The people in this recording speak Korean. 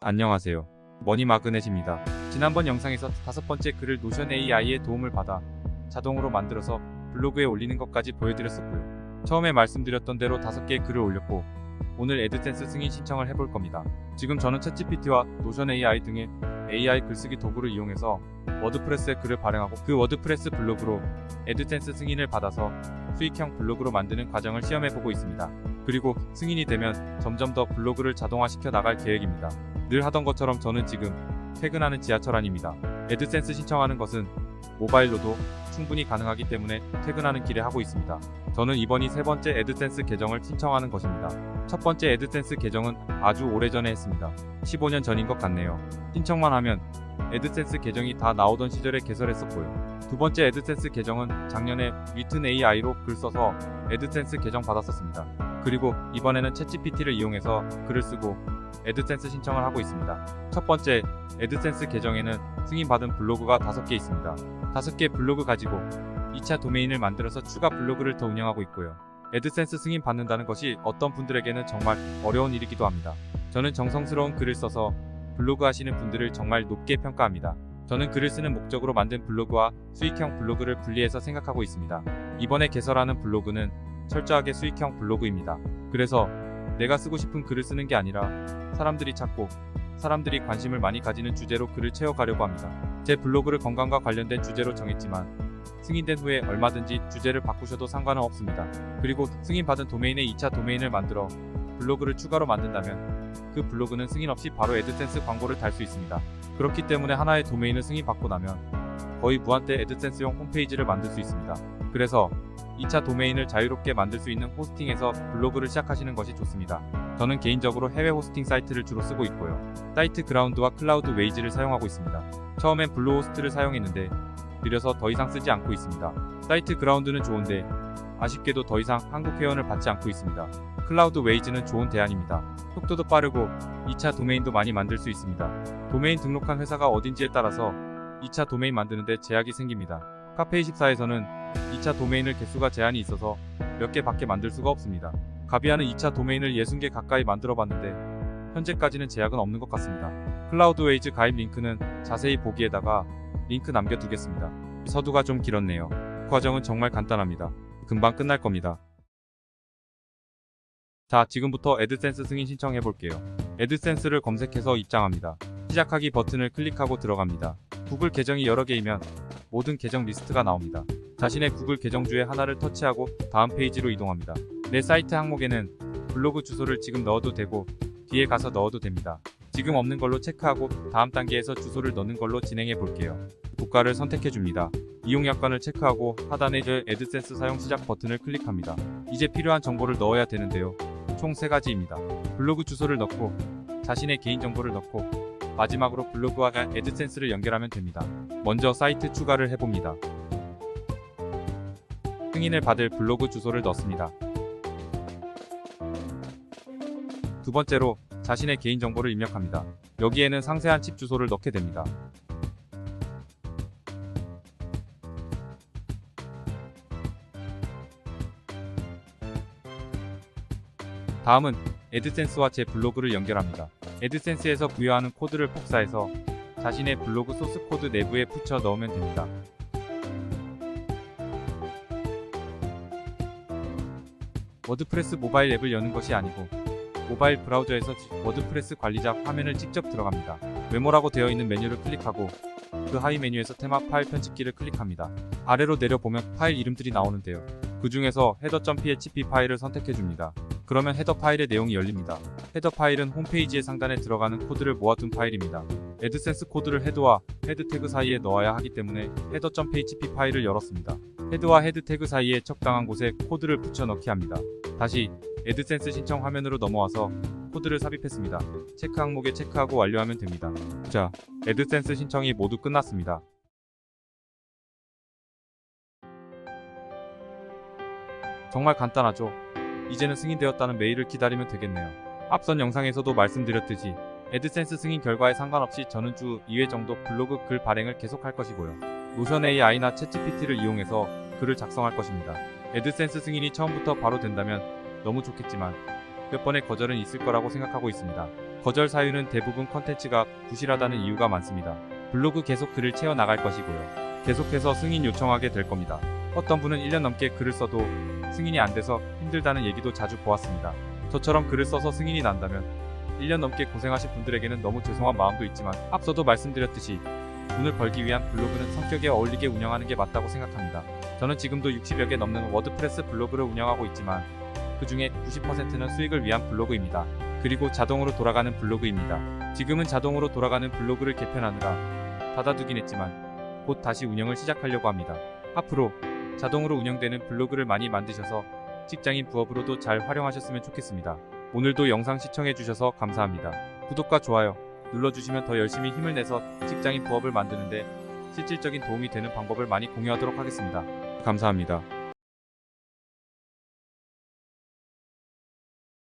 안녕하세요. 머니마그넷입니다. 지난번 영상에서 다섯 번째 글을 노션 AI의 도움을 받아 자동으로 만들어서 블로그에 올리는 것까지 보여드렸었고요. 처음에 말씀드렸던 대로 다섯 개의 글을 올렸고 오늘 에드센스 승인 신청을 해볼 겁니다. 지금 저는 챗GPT와 노션 AI 등의 AI 글쓰기 도구를 이용해서 워드프레스에 글을 발행하고 그 워드프레스 블로그로 에드센스 승인을 받아서 수익형 블로그로 만드는 과정을 시험해보고 있습니다. 그리고 승인이 되면 점점 더 블로그를 자동화시켜 나갈 계획입니다. 늘 하던 것처럼 저는 지금 퇴근하는 지하철 안입니다. 에드센스 신청하는 것은 모바일로도 충분히 가능하기 때문에 퇴근하는 길에 하고 있습니다. 저는 이번이 세 번째 에드센스 계정을 신청하는 것입니다. 첫 번째 에드센스 계정은 아주 오래전에 했습니다. 15년 전인 것 같네요. 신청만 하면 에드센스 계정이 다 나오던 시절에 개설했었고요. 두 번째 에드센스 계정은 작년에 위튼 AI로 글 써서 에드센스 계정 받았었습니다. 그리고 이번에는 챗GPT를 이용해서 글을 쓰고 에드센스 신청을 하고 있습니다. 첫 번째 에드센스 계정에는 승인받은 블로그가 5개 있습니다. 5개 블로그 가지고 2차 도메인을 만들어서 추가 블로그를 더 운영하고 있고요. 에드센스 승인 받는다는 것이 어떤 분들에게는 정말 어려운 일이기도 합니다. 저는 정성스러운 글을 써서 블로그 하시는 분들을 정말 높게 평가합니다. 저는 글을 쓰는 목적으로 만든 블로그와 수익형 블로그를 분리해서 생각하고 있습니다. 이번에 개설하는 블로그는 철저하게 수익형 블로그입니다. 그래서 내가 쓰고 싶은 글을 쓰는 게 아니라 사람들이 찾고 사람들이 관심을 많이 가지는 주제로 글을 채워가려고 합니다. 제 블로그를 건강과 관련된 주제로 정했지만 승인된 후에 얼마든지 주제를 바꾸셔도 상관은 없습니다. 그리고 승인받은 도메인에 2차 도메인을 만들어 블로그를 추가로 만든다면 그 블로그는 승인 없이 바로 에드센스 광고를 달 수 있습니다. 그렇기 때문에 하나의 도메인을 승인받고 나면 거의 무한대 에드센스용 홈페이지를 만들 수 있습니다. 그래서 2차 도메인을 자유롭게 만들 수 있는 호스팅에서 블로그를 시작하시는 것이 좋습니다. 저는 개인적으로 해외 호스팅 사이트를 주로 쓰고 있고요. 사이트 그라운드와 클라우드 웨이즈를 사용하고 있습니다. 처음엔 블루호스트를 사용했는데 느려서 더 이상 쓰지 않고 있습니다. 사이트 그라운드는 좋은데 아쉽게도 더 이상 한국 회원을 받지 않고 있습니다. 클라우드 웨이즈는 좋은 대안입니다. 속도도 빠르고 2차 도메인도 많이 만들 수 있습니다. 도메인 등록한 회사가 어딘지에 따라서 2차 도메인 만드는데 제약이 생깁니다. 카페24에서는 2차 도메인을 개수가 제한이 있어서 몇 개 밖에 만들 수가 없습니다. 가비아는 2차 도메인을 60개 가까이 만들어 봤는데 현재까지는 제약은 없는 것 같습니다. 클라우드웨이즈 가입 링크는 자세히 보기에다가 링크 남겨두겠습니다. 서두가 좀 길었네요. 과정은 정말 간단합니다. 금방 끝날 겁니다. 자, 지금부터 에드센스 승인 신청해 볼게요. 에드센스를 검색해서 입장합니다. 시작하기 버튼을 클릭하고 들어갑니다. 구글 계정이 여러 개이면 모든 계정 리스트가 나옵니다. 자신의 구글 계정 주에 하나를 터치하고 다음 페이지로 이동합니다. 내 사이트 항목에는 블로그 주소를 지금 넣어도 되고 뒤에 가서 넣어도 됩니다. 지금 없는 걸로 체크하고 다음 단계에서 주소를 넣는 걸로 진행해 볼게요. 국가를 선택해 줍니다. 이용 약관을 체크하고 하단에 저 에드센스 사용 시작 버튼을 클릭합니다. 이제 필요한 정보를 넣어야 되는데요. 총 3가지입니다. 블로그 주소를 넣고 자신의 개인정보를 넣고 마지막으로 블로그와 에드센스를 연결하면 됩니다. 먼저 사이트 추가를 해봅니다. 승인을 받을 블로그 주소를 넣습니다. 두 번째로 자신의 개인정보를 입력합니다. 여기에는 상세한 칩 주소를 넣게 됩니다. 다음은 에드센스와 제 블로그를 연결합니다. 에드센스에서 부여하는 코드를 복사해서 자신의 블로그 소스 코드 내부에 붙여 넣으면 됩니다. 워드프레스 모바일 앱을 여는 것이 아니고 모바일 브라우저에서 워드프레스 관리자 화면을 직접 들어갑니다. 메모라고 되어 있는 메뉴를 클릭하고 그 하위 메뉴에서 테마 파일 편집기를 클릭합니다. 아래로 내려보면 파일 이름들이 나오는데요. 그 중에서 header.php 파일을 선택해 줍니다. 그러면 헤더 파일의 내용이 열립니다. 헤더 파일은 홈페이지의 상단에 들어가는 코드를 모아둔 파일입니다. 에드센스 코드를 헤드와 헤드 태그 사이에 넣어야 하기 때문에 header.php 파일을 열었습니다. 헤드와 헤드 태그 사이에 적당한 곳에 코드를 붙여 넣기 합니다. 다시 에드센스 신청 화면으로 넘어와서 코드를 삽입했습니다. 체크 항목에 체크하고 완료하면 됩니다. 자, 에드센스 신청이 모두 끝났습니다. 정말 간단하죠? 이제는 승인되었다는 메일을 기다리면 되겠네요. 앞선 영상에서도 말씀드렸듯이 에드센스 승인 결과에 상관없이 저는 주 2회 정도 블로그 글 발행을 계속할 것이고요. 노션 AI나 챗GPT를 이용해서 글을 작성할 것입니다. 에드센스 승인이 처음부터 바로 된다면 너무 좋겠지만 몇 번의 거절은 있을 거라고 생각하고 있습니다. 거절 사유는 대부분 컨텐츠가 부실하다는 이유가 많습니다. 블로그 계속 글을 채워 나갈 것이고요. 계속해서 승인 요청하게 될 겁니다. 어떤 분은 1년 넘게 글을 써도 승인이 안 돼서 힘들다는 얘기도 자주 보았습니다. 저처럼 글을 써서 승인이 난다면 1년 넘게 고생하신 분들에게는 너무 죄송한 마음도 있지만 앞서도 말씀드렸듯이 돈을 벌기 위한 블로그는 성격에 어울리게 운영하는 게 맞다고 생각합니다. 저는 지금도 60여 개 넘는 워드프레스 블로그를 운영하고 있지만 그 중에 90%는 수익을 위한 블로그입니다. 그리고 자동으로 돌아가는 블로그입니다. 지금은 자동으로 돌아가는 블로그를 개편하느라 닫아두긴 했지만 곧 다시 운영을 시작하려고 합니다. 앞으로 자동으로 운영되는 블로그를 많이 만드셔서 직장인 부업으로도 잘 활용하셨으면 좋겠습니다. 오늘도 영상 시청해주셔서 감사합니다. 구독과 좋아요 눌러주시면 더 열심히 힘을 내서 직장인 부업을 만드는데 실질적인 도움이 되는 방법을 많이 공유하도록 하겠습니다. 감사합니다.